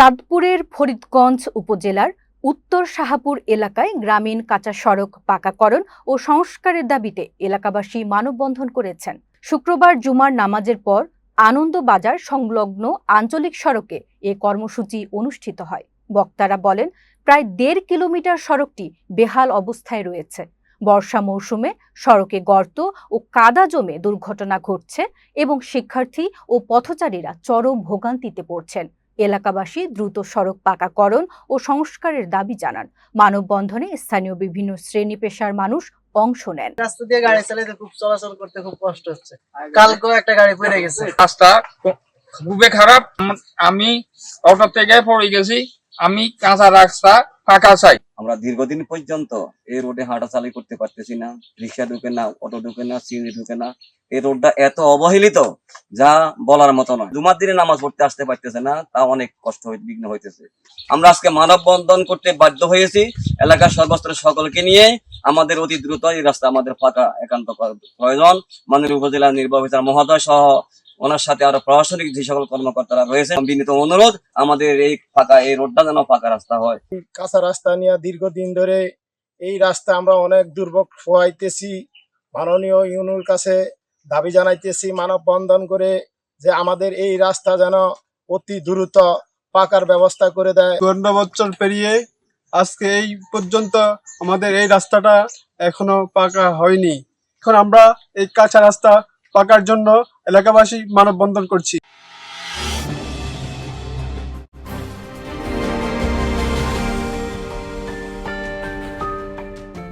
চাঁদপুরের ফরিদগঞ্জ উপজেলার উত্তর শাহাপুর এলাকায় গ্রামীণ কাঁচা সড়ক পাকাকরণ ও সংস্কারের দাবিতে এলাকাবাসী মানববন্ধন করেছেন। শুক্রবার জুমার নামাজের পর আনন্দবাজার সংলগ্ন আঞ্চলিক সড়কে এ কর্মসূচি অনুষ্ঠিত হয়। বক্তারা বলেন, প্রায় দেড় কিলোমিটার সড়কটি বেহাল অবস্থায় রয়েছে। বর্ষা মৌসুমে সড়কে গর্ত ও কাদা জমে দুর্ঘটনা ঘটছে এবং শিক্ষার্থী ও পথচারীরা চরম ভোগান্তিতে পড়ছেন। এলাকাবাসী দ্রুত সড়ক পাকাকরণ ও সংস্কারের দাবি জানান। মানববন্ধনে স্থানীয় বিভিন্ন শ্রেণি পেশার মানুষ অংশ নেন। রাস্তা দিয়ে গাড়ি চালাতে খুব চলাচল করতে খুব কষ্ট হচ্ছে। কালকেও একটা গাড়ি পড়ে গেছে। রাস্তা খুবই খারাপ। আমি অটো থেকে পড়ে গেছি। আমি কাঁচা রাস্তা ফাঁকা চাই। আমরা দীর্ঘদিন পর্যন্ত এই রোডে হাঁটাচালি করতে পারতেছি না। রিক্সা ঢুকে না অটো ঢুকে না সিএনজি ঢুকে না। এই রোডটা এত অবহেলিত। যা বলার মতো নয়। জুমার দিনে নামাজ পড়তে আসতে পারতেছে না তা অনেক কষ্ট বিঘ্ন হইতেছে। আমরা আজকে মানব বন্ধন করতে বাধ্য হয়েছি এলাকার সর্বস্তরের সকলকে নিয়ে। আমাদের অতি দ্রুত এই রাস্তা আমাদের ফাঁকা, একান্ত প্রয়োজন। মাননীয় উপজেলা নির্বাহী মহোদয় সহ ওনার সাথে আরও প্রশাসনিক যে সকল কর্মকর্তারা রয়েছে বিনীত অনুরোধ, আমাদের এই ফাঁকা, এই রোডটা যেন ফাঁকা রাস্তা হয়। কাঁচা রাস্তা নিয়ে দীর্ঘদিন ধরে এই রাস্তা আমরা অনেক দুর্ভোগ পোহাইতেছি। মাননীয় ইউনুর কাছে দাবি জানাইতেছি মানববন্ধন করে যে আমাদের এই রাস্তা যেন অতি দ্রুত পাকার ব্যবস্থা করে দেয়। চুয়ান্ন বছর পেরিয়ে আজকে এই পর্যন্ত আমাদের এই রাস্তাটা এখনও পাকা হয়নি। এখন আমরা এই কাঁচা রাস্তা পাকার জন্য এলাকাবাসী মানববন্ধন করছি।